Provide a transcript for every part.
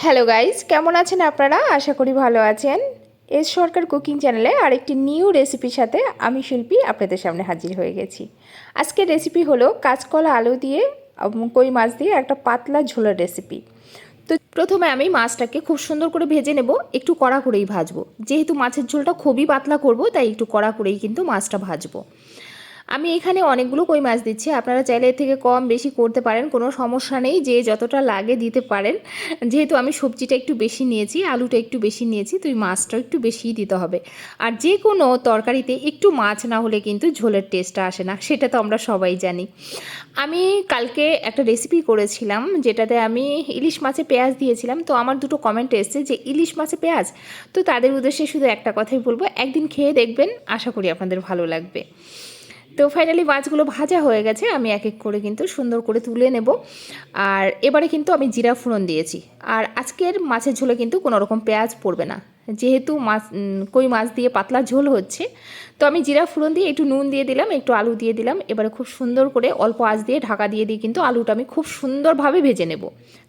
Hello guys কেমন আছেন আপনারা? আশা করি ভালো আছেন। এস সরকার কুকিং চ্যানেলে আরেকটি নিউ রেসিপির সাথে আমি শিল্পী আপনাদের সামনে হাজির হয়ে গেছি। আজকের রেসিপি হলো কাঁচকলা আলু দিয়ে কই মাছ দিয়ে একটা পাতলা ঝোলের রেসিপি। তো প্রথমে আমি মাছটাকে খুব সুন্দর করে ভেজে নেব, একটু কড়া করেই ভাজবো। যেহেতু মাছের ঝোলটা খুবই পাতলা করব, তাই একটু কড়া করেই কিন্তু মাছটা ভাজবো। আমি এখানে অনেকগুলো কই মাছ দিচ্ছি। আপনারা চাইলে এর থেকে কম বেশি করতে পারেন, কোনো সমস্যা নেই, যে যতটা লাগে দিতে পারেন। যেহেতু আমি সবজিটা একটু বেশি নিয়েছি, আলুটা একটু বেশি নিয়েছি, তো এই মাছটাও একটু বেশিই দিতে হবে। আর যে কোনো তরকারিতে একটু মাছ না হলে কিন্তু ঝোলের টেস্টটা আসে না, সেটা তো আমরা সবাই জানি। আমি কালকে একটা রেসিপি করেছিলাম, যেটাতে আমি ইলিশ মাছে পেঁয়াজ দিয়েছিলাম, তো আমার দুটো কমেন্ট এসছে যে, ইলিশ মাছে পেঁয়াজ? তো তাদের উদ্দেশ্যে শুধু একটা কথাই বলব, একদিন খেয়ে দেখবেন, আশা করি আপনাদের ভালো লাগবে। তো ফাইনালি মাছগুলো ভাজা হয়ে গেছে, আমি এক এক করে কিন্তু সুন্দর করে তুলে নেব। আর এবারে কিন্তু আমি জিরা ফোড়ন দিয়েছি। আর আজকের মাছের ঝোলে কিন্তু কোনো রকম পেঁয়াজ পড়বে না। যেহেতু মাছ কই মাছ দিয়ে পাতলা ঝোল হচ্ছে, তো আমি জিরা ফোড়ন দিয়ে একটু নুন দিয়ে দিলাম, একটু আলু দিয়ে দিলাম। এবারে খুব সুন্দর করে অল্প আঁচ দিয়ে ঢাকা দিয়ে দিয়ে কিন্তু আলুটা আমি খুব সুন্দরভাবে ভেজে নেব।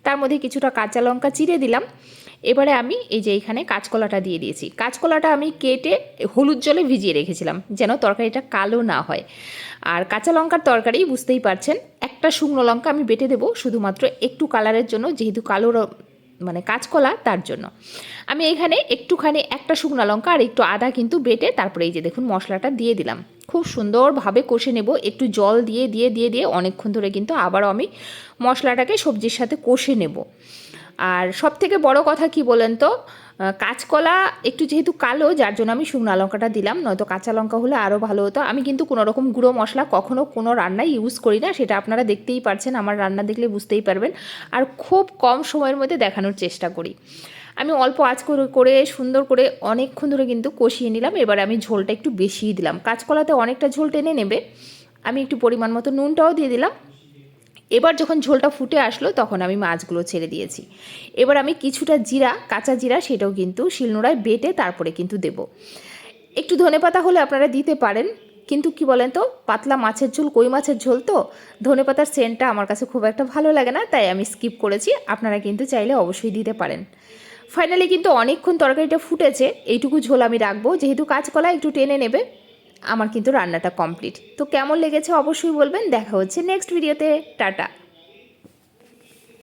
তার মধ্যে কিছুটা কাঁচা লঙ্কা চিড়ে দিলাম। এবারে আমি এই যে এইখানে কাঁচকলাটা দিয়ে দিয়েছি। কাঁচকলাটা আমি কেটে হলুদ জলে ভিজিয়ে রেখেছিলাম, যেন তরকারিটা কালো না হয়। আর কাঁচা লঙ্কার তরকারি বুঝতেই পারছেন, একটা শুকনো লঙ্কা আমি বেটে দেবো শুধুমাত্র একটু কালারের জন্য, যেহেতু কালো মানে কাঁচকলা তার জন্য। আমি এখানে একটুখানি একটা শুকনো লঙ্কা আর একটু আদা কিন্তু বেটে তারপরে এই যে দেখুন মশলাটা দিয়ে দিলাম। খুব সুন্দরভাবে কষে নেব, একটু জল দিয়ে দিয়ে দিয়ে দিয়ে, অনেকক্ষণ ধরে কিন্তু আবারও আমি মশলাটাকে সবজির সাথে কষে নেব। আর সব থেকে বড় কথা কি বলেন তো? কাঁচকলা একটু যেহেতু কালো, যার জন্য আমি শুকনো লঙ্কাটা দিলাম, নয়তো কাঁচা লঙ্কা হলে আরও ভালো হতো। আমি কিন্তু কোনো রকম গুঁড়ো মশলা কখনো কোনো রান্নায় ইউজ করি না, সেটা আপনারা দেখতেই পারছেন, আমার রান্না দেখলে বুঝতেই পারবেন। আর খুব কম সময়ের মধ্যে দেখানোর চেষ্টা করি। আমি অল্প আঁচ করে করে, সুন্দর করে অনেকক্ষণ ধরে কিন্তু কষিয়ে নিলাম, এবার আমি ঝোলটা একটু বেশিই দিলাম। কাঁচকলাতে অনেকটা ঝোল টেনে নেবে। আমি একটু পরিমাণ মতো নুনটাও দিয়ে দিলাম। এবার যখন ঝোলটা ফুটে আসলো, তখন আমি মাছগুলো ছেড়ে দিয়েছি। এবার আমি কিছুটা জিরা, কাঁচা জিরা, সেটাও কিন্তু শিলনোড়ায় বেটে তারপরে কিন্তু দেব। একটু ধনেপাতা হলে আপনারা দিতে পারেন, কিন্তু কি বলেন তো, পাতলা মাছের ঝোল, কই মাছের ঝোল তো? ধনেপাতার সেন্টটা আমার কাছে খুব একটা ভালো লাগে না, তাই আমি স্কিপ করেছি, আপনারা কিন্তু চাইলে অবশ্যই দিতে পারেন। ফাইনালি কিন্তু অনেকক্ষণ তরকারিটা ফুটেছে, এইটুকু ঝোল আমি রাখব, যেহেতু কাঁচকলা একটু টেনে নেবে আমার কিন্তু রান্নাটা কমপ্লিট তো কেমন লেগেছে অবশ্যই বলবেন। দেখা হচ্ছে নেক্সট ভিডিওতে টাটা।